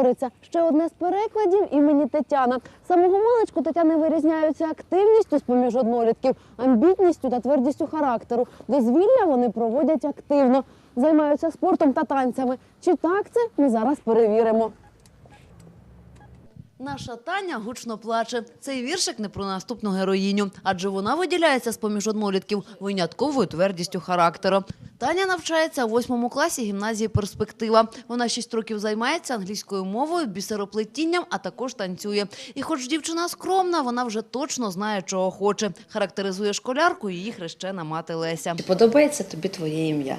миротвориця. Ще одне з перекладів імені Тетяна. Самого маличку Тетяни вирізняються активністю з поміж однолітків, амбітністю та твердістю характеру. Дозвілля вони проводять активно, займаються спортом та танцями. Чи так це ми зараз перевіримо. Наша Таня гучно плаче. Цей віршик не про наступну героїню, адже вона виділяється з поміж однолітків винятковою твердістю характеру. Таня навчається у восьмому класі гімназії «Перспектива». Вона шість років займається англійською мовою, бісероплетінням, а також танцює. І хоч дівчина скромна, вона вже точно знає, чого хоче. Характеризує школярку її хрещена мати Леся. Чи подобається тобі твоє ім'я?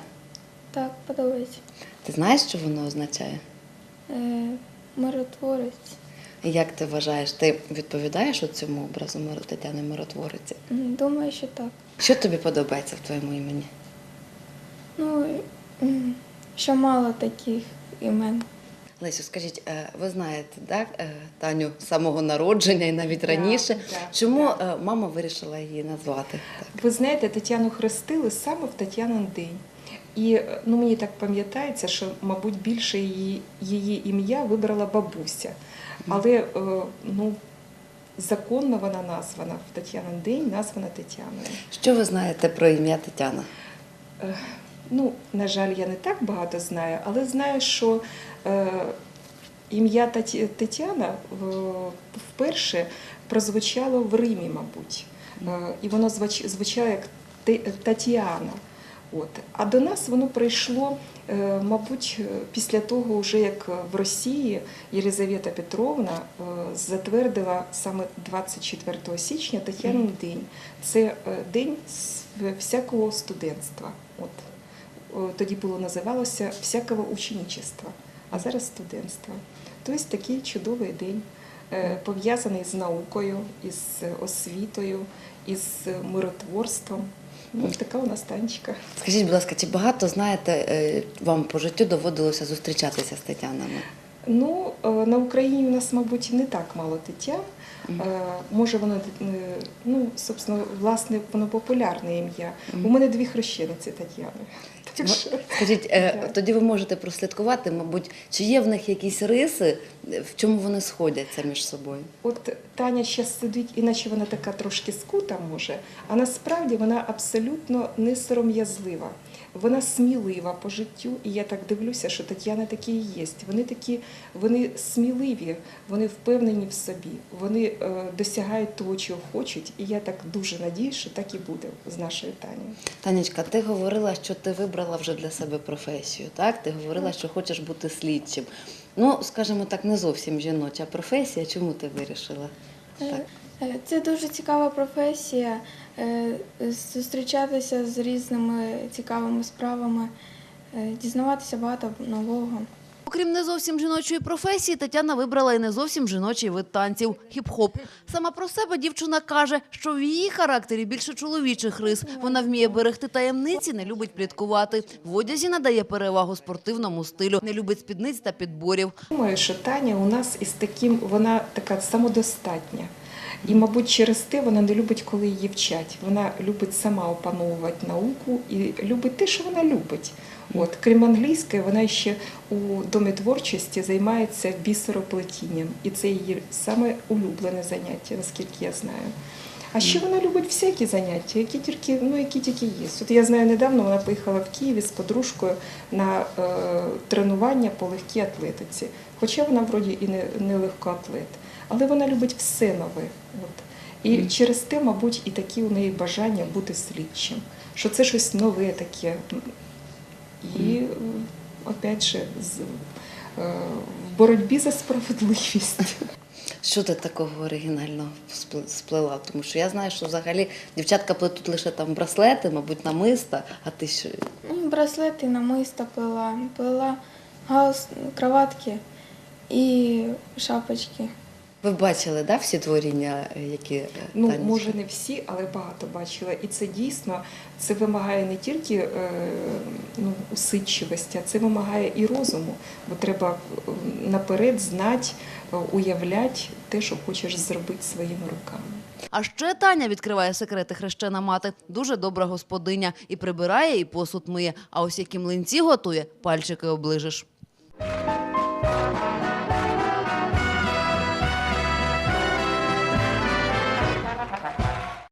Так, подобається. Ти знаєш, що воно означає? Е, миротворець. Як ти вважаєш, ти відповідаєш у цьому образу Тетяни Миротвориці? Думаю, що так. Що тобі подобається в твоєму імені? Ну, що мало таких імен. Лесю, скажіть, е, ви знаєте, так, е, Таню з самого народження і навіть раніше. да, Чому да. е, мама вирішила її назвати? Так. Ви знаєте, Тетяну хрестили саме в Тетянин день. І е, ну, мені так пам'ятається, що, мабуть, більше її, її ім'я вибрала бабуся. Але е, ну, законно вона названа в Тетянин день, названа Тетяною. Що ви знаєте про ім'я Тетяна? Е, Ну, на жаль, я не так багато знаю, але знаю, що е, ім'я Тетяна е, вперше прозвучало в Римі, мабуть. Е, і воно звуч- звучало як Те- Тетяна. От. А до нас воно прийшло, е, мабуть, е, після того, вже як в Росії Єлизавета Петровна е, затвердила саме 24 січня Тетянин день. Це день всякого студентства. От. Тоді було називалося всякого ученичества, а зараз студентство. Тобто такий чудовий день, пов'язаний з наукою, із освітою, із миротворством. Ну, така у нас танчика. Скажіть, будь ласка, чи багато знаєте, е, вам по життю доводилося зустрічатися з Тетянами? Ну, е, на Україні у нас, мабуть, не так мало тетян. Е, Може, воно ну, собственно, власне, воно популярне ім'я. У мене дві хрещениці Тетяни. Скажіть, е, тоді ви можете прослідкувати, мабуть, чи є в них якісь риси, е, в чому вони сходяться між собою? От Таня зараз сидить, іначе вона така трошки скута може, а насправді вона абсолютно не сором'язлива. Вона смілива по життю, і я так дивлюся, що Тетяна такі і є. Вони такі, вони сміливі, вони впевнені в собі, вони е, досягають того, чого хочуть. І я так дуже надію, що так і буде з нашою Танею. Танечка, ти говорила, що ти вибрала вже для себе професію, так? Ти говорила, що хочеш бути слідчим. Ну, скажімо так, не зовсім жіноча професія. Чому ти вирішила? Е, Так. е, Це дуже цікава професія. е, Зустрічатися з різними цікавими справами, дізнаватися багато нового. Окрім не зовсім жіночої професії, Тетяна вибрала і не зовсім жіночий вид танців хіп-хоп. Сама про себе дівчина каже, що в її характері більше чоловічих рис. Вона вміє берегти таємниці, не любить пліткувати. В одязі надає перевагу спортивному стилю, не любить спідниць та підборів. Думаю, що Таня у нас із таким, вона така самодостатня. І, мабуть, через те вона не любить, коли її вчать. Вона любить сама опановувати науку і любить те, що вона любить. От, крім англійської, вона ще у домі творчості займається бісероплетінням. І це її саме улюблене заняття, наскільки я знаю. А ще вона любить всякі заняття, які тільки, ну, які тільки є. От я знаю, недавно вона поїхала в Києві з подружкою на е, тренування по легкій атлетиці. Хоча вона вроді і не, не легкоатлет. Але вона любить все нове. От. І через те, мабуть, і такі у неї бажання бути слідчим, що це щось нове таке. І, е, опять же, з, е, в боротьбі за справедливість. Що ти такого оригінального спл- сплела? Тому що я знаю, що взагалі дівчатка плетуть лише там браслети, мабуть, намиста, а ти що? Ну, Браслети, намиста плела, плела галс, кроватки і шапочки. Ви бачили, да, всі творіння, е, які е, Ну, Танечка? може, не всі, але багато бачила. І це дійсно це вимагає не тільки е, ну, усидчивості, а це вимагає і розуму, бо треба наперед знати, уявляти те, що хочеш зробити своїми руками. А ще Таня відкриває секрети хрещена мати. Дуже добра господиня і прибирає, і посуд миє. А ось які млинці готує, пальчики оближеш.